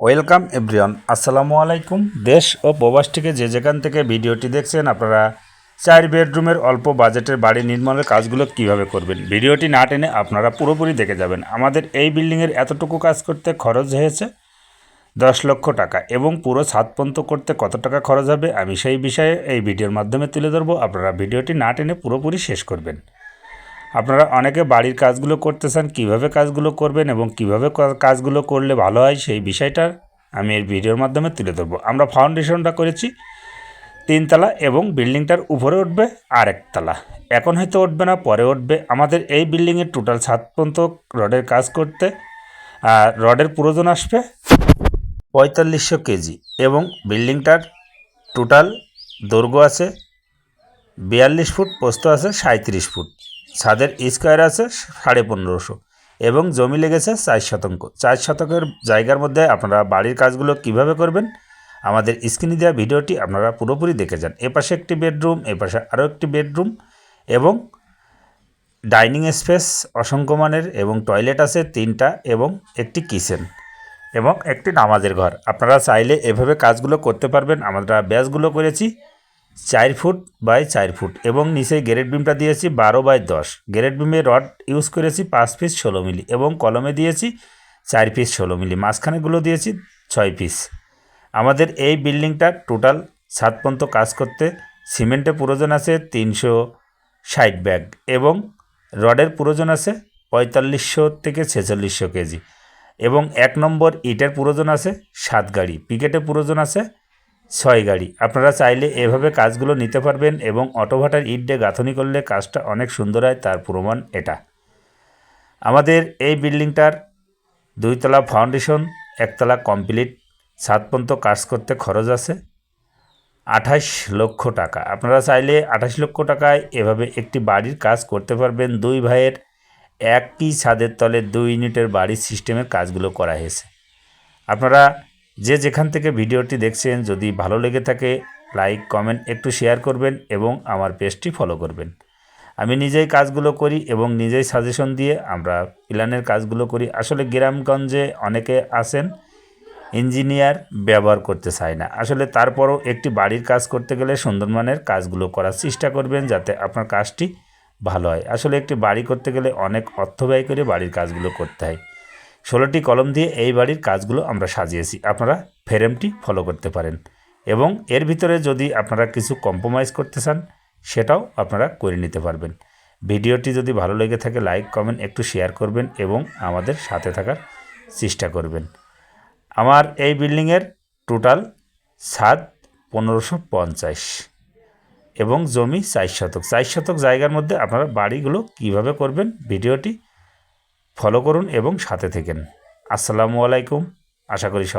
Welcome everyone, আসসালামু আলাইকুম। দেশ ও প্রবাস থেকে যে যেখান থেকে ভিডিওটি দেখছেন, আপনারা চার বেডরুমের অল্প বাজেটের বাড়ি নির্মাণের কাজগুলো কীভাবে করবেন, ভিডিওটি না টেনে আপনারা পুরোপুরি দেখে যাবেন। আমাদের এই বিল্ডিংয়ের এতটুকু কাজ করতে খরচ হয়েছে দশ লক্ষ টাকা এবং পুরো ছাদ পর্যন্ত করতে কত টাকা খরচ হবে, আমি সেই বিষয়ে এই ভিডিওর মাধ্যমে তুলে ধরবো। আপনারা ভিডিওটি না টেনে পুরোপুরি শেষ করবেন। আপনারা অনেকে বাড়ির কাজগুলো করতে চান কীভাবে কাজগুলো করবেন এবং কীভাবে কাজগুলো করলে ভালো হয় সেই বিষয়টা আমি এর ভিডিওর মাধ্যমে তুলে ধরবো। আমরা ফাউন্ডেশনটা করেছি, তিনতলা এবং বিল্ডিংটার উপরে উঠবে আরেকতলা এখন হয়তো উঠবে না, পরে উঠবে। আমাদের এই বিল্ডিংয়ের টোটাল সাত পর্যন্ত রডের কাজ করতে, আর রডের প্রয়োজন আসবে পঁয়তাল্লিশশো কেজি এবং বিল্ডিংটার টোটাল দৈর্ঘ্য আছে বিয়াল্লিশ ফুট পোস্ত আছে সাঁত্রিশ ফুট। ছাদের স্কোয়ার আছে সাড়ে পনেরোশো এবং জমি লেগেছে চার শতাংশ। চার শতকের জায়গার মধ্যে আপনারা বাড়ির কাজগুলো কীভাবে করবেন, আমাদের স্ক্রিনে দেওয়া ভিডিওটি আপনারা পুরোপুরি দেখে যান। এপাশে একটি বেডরুম এপাশে আরও একটি বেডরুম এবং ডাইনিং স্পেস অসংখ্য মানের এবং টয়লেট আছে তিনটা এবং একটি কিচেন এবং একটি নামাজের ঘর। আপনারা চাইলে এভাবে কাজগুলো করতে পারবেন। আমরা ব্যাসগুলো করেছি। চার ফুট বাই চার ফুট এবং নিচে গ্রেড বিমটা দিয়েছি বারো বাই দশ। গ্রেড বিমে রড ইউজ করেছি পাঁচ পিস ষোলো মিলি এবং কলমে দিয়েছি চার পিস ষোলো মিলি। মাঝখানেগুলো দিয়েছি ছয় পিস। আমাদের এই বিল্ডিংটার টোটাল সাত পর্যন্ত কাজ করতে সিমেন্টের প্রয়োজন আছে তিনশো ষাট ব্যাগ এবং রডের প্রয়োজন আছে পঁয়তাল্লিশশো থেকে ছেচল্লিশশো কেজি এবং এক নম্বর ইটের প্রয়োজন আছে সাত গাড়ি। পিকেটের প্রয়োজন আছে ছয় গাড়ি। আপনারা চাইলে এভাবে কাজগুলো নিতে পারবেন এবং অটোভাটার ইট দিয়ে গাঁথনি করলে কাজটা অনেক সুন্দর হয়, তার প্রমাণ এটা। আমাদের এই বিল্ডিংটার দুইতলা ফাউন্ডেশন, একতলা কমপ্লিট, সাত পর্যন্ত কাজ করতে খরচ আছে আঠাশ লক্ষ টাকা। আপনারা চাইলে আঠাশ লক্ষ টাকায় এভাবে একটি বাড়ির কাজ করতে পারবেন। দুই ভাইয়ের একই ছাদের তলে দুই ইউনিটের বাড়ির সিস্টেমের কাজগুলো করা হয়েছে। আপনারা যে যেখান থেকে ভিডিওটি দেখছেন, যদি ভালো লেগে থাকে, লাইক, কমেন্ট একটু শেয়ার করবেন এবং আমার পেজটি ফলো করবেন। আমি নিজেই কাজগুলো করি এবং নিজেই সাজেশন দিয়ে আমরা প্ল্যানের কাজগুলো করি। আসলে গ্রামগঞ্জে অনেকে আছেন, ইঞ্জিনিয়ার ব্যবহার করতে চায় না। আসলে তারপরও একটি বাড়ির কাজ করতে গেলে সুন্দরমানের কাজগুলো করার চেষ্টা করবেন যাতে আপনার কাজটি ভালো হয়। আসলে একটি বাড়ি করতে গেলে অনেক অর্থ ব্যয় করে বাড়ির কাজগুলো করতে হয়। ষোলোটি কলম দিয়ে এই বাড়ির কাজগুলো আমরা সাজিয়েছি। আপনারা ফ্রেমটি ফলো করতে পারেন। এবং এর ভিতরে যদি আপনারা কিছু কম্প্রোমাইজ করতে চান, সেটাও আপনারা করে নিতে পারবেন। ভিডিওটি যদি ভালো লেগে থাকে লাইক কমেন্ট একটু শেয়ার করবেন এবং আমাদের সাথে থাকার চেষ্টা করবেন। আমার এই বিল্ডিংয়ের টোটাল ছাদ পনেরোশো পঞ্চাশ এবং জমি চার শতক। চার শতক জায়গার মধ্যে আপনারা বাড়িগুলো কীভাবে করবেন, ভিডিওটি ফলো করুন এবং সাথে থেকেন। আসসালামু আলাইকুম। আশা করি সব